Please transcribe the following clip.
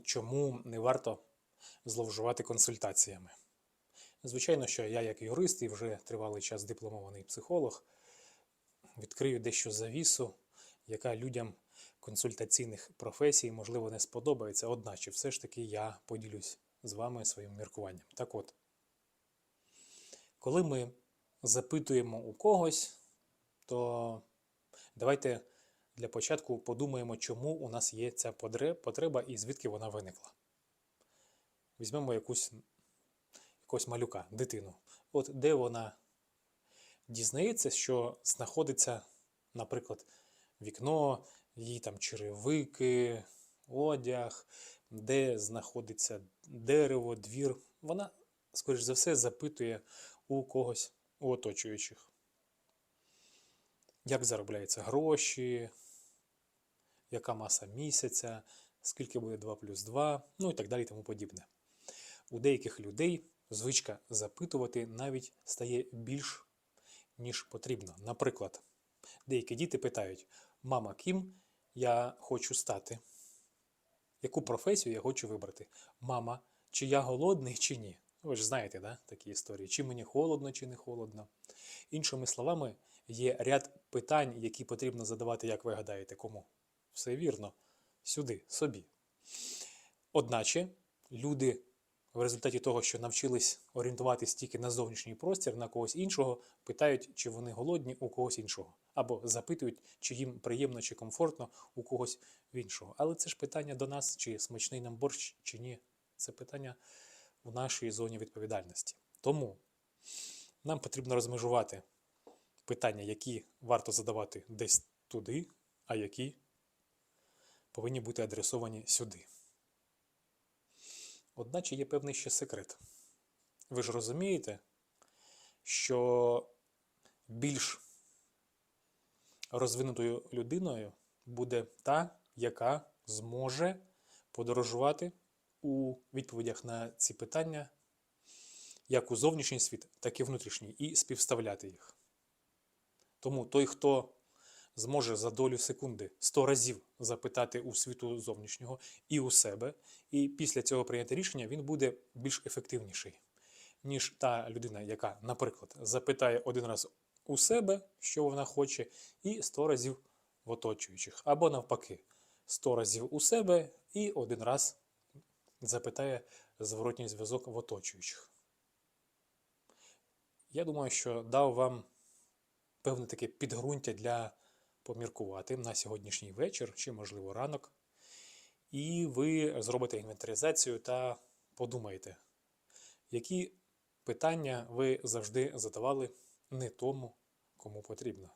чому не варто зловживати консультаціями. Звичайно, що я, як юрист і вже тривалий час дипломований психолог, відкрию дещо завісу, яка людям консультаційних професій, можливо, не сподобається, одначе все ж таки я поділюсь з вами своїм міркуванням. Так от, коли ми запитуємо у когось, то давайте для початку подумаємо, чому у нас є ця потреба і звідки вона виникла. Візьмемо якусь, якогось малюка, дитину. От де вона дізнається, що знаходиться, наприклад, вікно, її там черевики, одяг, де знаходиться дерево, двір. Вона, скоріш за все, запитує у когось у оточуючих. Як заробляються гроші, яка маса місяця, скільки буде 2 плюс 2, ну і так далі і тому подібне. У деяких людей звичка запитувати навіть стає більш, ніж потрібно. Наприклад, деякі діти питають: мама, ким я хочу стати? Яку професію я хочу вибрати? Мама, чи я голодний, чи ні? Ви ж знаєте, да, такі історії, чи мені холодно, чи не холодно. Іншими словами, є ряд питань, які потрібно задавати, як ви гадаєте, кому? Все вірно, сюди, собі. Одначе люди в результаті того, що навчились орієнтуватись тільки на зовнішній простір, на когось іншого, питають, чи вони голодні у когось іншого, або запитують, чи їм приємно чи комфортно у когось іншого. Але це ж питання до нас, чи смачний нам борщ, чи ні. Це питання в нашій зоні відповідальності. Тому нам потрібно розмежувати питання, які варто задавати десь туди, а які повинні бути адресовані сюди. Одначе є певний ще секрет. Ви ж розумієте, що більш розвинутою людиною буде та, яка зможе подорожувати у відповідях на ці питання як у зовнішній світ, так і внутрішній, і співставляти їх. Тому той, хто зможе за долю секунди 100 разів запитати у світу зовнішнього і у себе, і після цього прийняти рішення, він буде більш ефективніший, ніж та людина, яка, наприклад, запитає один раз у себе, що вона хоче, і 100 разів в оточуючих. Або навпаки, 100 разів у себе і один раз запитає зворотній зв'язок в оточуючих. Я думаю, що дав вам певне таке підґрунтя для поміркувати на сьогоднішній вечір чи, можливо, ранок. І ви зробите інвентаризацію та подумаєте, які питання ви завжди задавали не тому, кому потрібно.